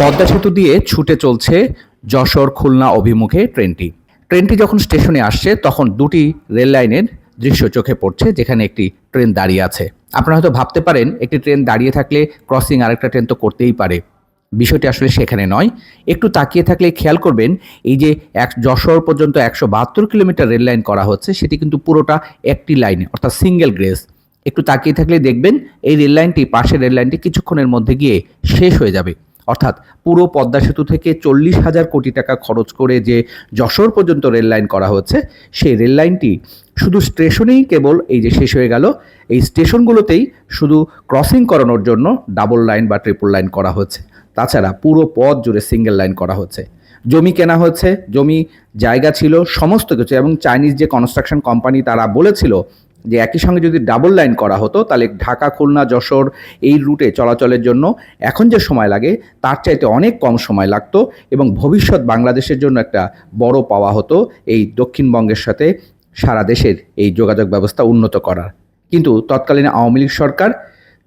পদ্মা সেতু দিয়ে ছুটে চলছে যশোর খুলনা অভিমুখে ট্রেনটি। ট্রেনটি যখন স্টেশনে আসছে, তখন দুটি রেল লাইনের দৃশ্য চোখে পড়ছে, যেখানে একটি ট্রেন দাঁড়িয়ে আছে। আপনারা হয়তো ভাবতে পারেন, একটি ট্রেন দাঁড়িয়ে থাকলে ক্রসিং আরেকটা ট্রেন তো করতেই পারে। বিষয়টি আসলে সেখানে নয়। একটু তাকিয়ে থাকলে খেয়াল করবেন, এই যে এক যশোর পর্যন্ত একশো বাহাত্তর কিলোমিটার রেল লাইন করা হচ্ছে, সেটি কিন্তু পুরোটা একটি লাইনে, অর্থাৎ সিঙ্গেল গ্রেস। একটু তাকিয়ে থাকলে দেখবেন, এই রেল লাইনটি, পাশের রেল লাইনটি কিছুক্ষণের মধ্যে গিয়ে শেষ হয়ে যাবে। অর্থাৎ পুরো পদ্মা সেতু থেকে চল্লিশ হাজার কোটি টাকা খরচ করে যে যশোর পর্যন্ত রেল লাইন করা হচ্ছে, সেই রেল লাইনটি শুধু স্টেশনেই কেবল এই যে শেষ হয়ে গেল, এই স্টেশনগুলোতেই শুধু ক্রসিং করানোর জন্য ডাবল লাইন বা ট্রিপল লাইন করা হচ্ছে। তাছাড়া পুরো পথ জুড়ে সিঙ্গেল লাইন করা হচ্ছে। জমি কেনা হচ্ছে, জমি জায়গা ছিল, সমস্ত কিছু এবং চাইনিজ যে কনস্ট্রাকশন কোম্পানি তারা বলেছিল যে একই সঙ্গে যদি ডাবল লাইন করা হতো, তাহলে ঢাকা, খুলনা, যশোর এই রুটে চলাচলের জন্য এখন যে সময় লাগে, তার চাইতে অনেক কম সময় লাগত এবং ভবিষ্যৎ বাংলাদেশের জন্য একটা বড় পাওয়া হতো এই দক্ষিণবঙ্গের সাথে সারা দেশের এই যোগাযোগ ব্যবস্থা উন্নত করার। কিন্তু তৎকালীন আওয়ামী লীগ সরকার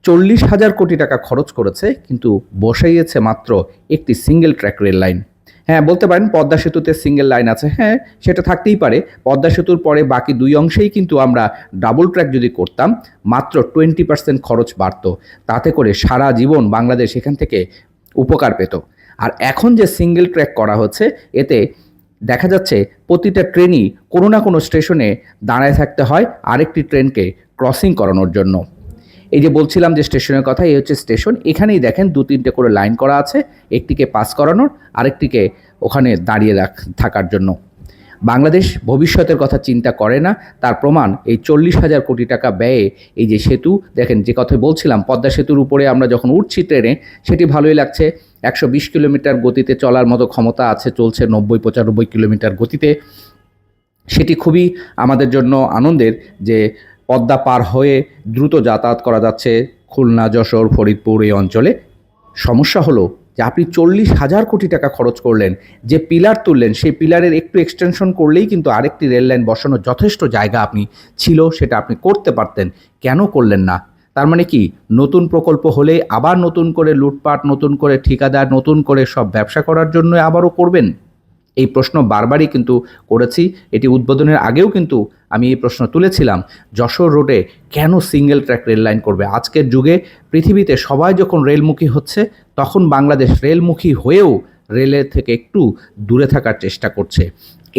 চল্লিশ হাজার কোটি টাকা খরচ করেছে, কিন্তু বসাইয়েছে মাত্র একটি সিঙ্গেল ট্র্যাক রেল লাইন হ্যাঁ বলতে পারেন পদ্মা সেতুতে সিঙ্গেল লাইন আছে। হ্যাঁ সেটা থাকতেই পারে। পদ্মা সেতুর পরে বাকি দুই অংশেই কিন্তু আমরা ডাবল ট্র্যাক যদি করতাম, মাত্র টোয়েন্টি পার্সেন্ট খরচ বাড়তো। তাতে করে সারা জীবন বাংলাদেশ এখান থেকে উপকার পেত। আর এখন যে সিঙ্গেল ট্র্যাক করা হচ্ছে, এতে দেখা যাচ্ছে প্রতিটা ট্রেনই কোনো না কোনো স্টেশনে দাঁড়ায় থাকতে হয়, আরেকটি ট্রেনকে ক্রসিং করানোর জন্য। এই যে বলছিলাম যে স্টেশনের কথা, এই হচ্ছে স্টেশন। এখানেই দেখেন দু তিনটে করে লাইন করা আছে, একটিকে পাস করানোর, আরেকটিকে ওখানে দাঁড়িয়ে রাখ, থাকার জন্য। বাংলাদেশ ভবিষ্যতের কথা চিন্তা করে না, তার প্রমাণ এই চল্লিশ হাজার কোটি টাকা ব্যয়ে এই যে সেতু, দেখেন যে কথা বলছিলাম, পদ্মা সেতুর উপরে আমরা যখন উঠছি ট্রেনে, সেটি ভালোই লাগছে। একশো বিশ কিলোমিটার গতিতে চলার মতো ক্ষমতা আছে, চলছে নব্বই পঁচানব্বই কিলোমিটার গতিতে। সেটি খুবই আমাদের জন্য আনন্দের যে পদ্মা পার হয়ে দ্রুত যাতায়াত করা যাচ্ছে খুলনা, যশোর, ফরিদপুর এই অঞ্চলে। সমস্যা হলো যে আপনি চল্লিশ হাজার কোটি টাকা খরচ করলেন, যে পিলার তুললেন, সেই পিলারের একটু এক্সটেনশন করলেই কিন্তু আরেকটি রেল লাইন বসানোর যথেষ্ট জায়গা আপনি ছিল, সেটা আপনি করতে পারতেন। কেন করলেন না? তার মানে কি? নতুন প্রকল্প হলে আবার নতুন করে লুটপাট, নতুন করে ঠিকাদার, নতুন করে সব ব্যবসা করার জন্য আবারও করবেন? এই প্রশ্ন বারবারই কিন্তু করেছি। এটি উদ্বোধনের আগেও কিন্তু আমি এই প্রশ্ন তুলেছিলাম, যশোর রোডে কেন সিঙ্গেল ট্র্যাক রেল লাইন করবে? আজকের যুগে পৃথিবীতে সবাই যখন রেলমুখী হচ্ছে, তখন বাংলাদেশ রেলমুখী হয়েও রেলের থেকে একটু দূরে থাকার চেষ্টা করছে।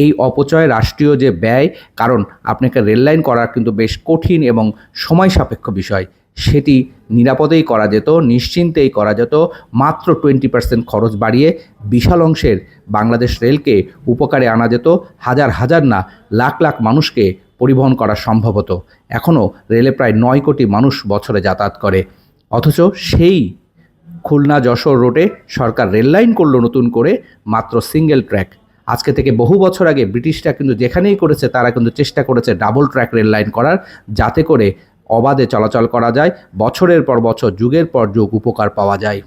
এই অপচয় রাষ্ট্রীয় যে ব্যয়, কারণ আপনাকে রেল লাইন করা কিন্তু বেশ কঠিন এবং সময় সাপেক্ষ বিষয়। সেটি নিরাপদেই করা যেত, নিশ্চিন্তেই করা যেত, মাত্র টোয়েন্টি পার্সেন্ট খরচ বাড়িয়ে বিশাল অংশের বাংলাদেশ রেলকে উপকারে আনা যেত, হাজার হাজার না, লাখ লাখ মানুষকে পরিবহন করা সম্ভব এখনও রেলে প্রায় নয় কোটি মানুষ বছরে যাতায়াত করে। অথচ সেই খুলনা যশোর রোডে সরকার রেল লাইন করল নতুন করে, মাত্র সিঙ্গেল ট্র্যাক আজকে থেকে বহু বছর আগে ব্রিটিশরা কিন্তু যেখানেই করেছে, তারা কিন্তু চেষ্টা করেছে ডাবল ট্র্যাক রেল লাইন করার, যাতে করে অবাধে চলাচল করা যায়, বছরের পর বছর, যুগের পর যুগ উপকার পাওয়া যায়।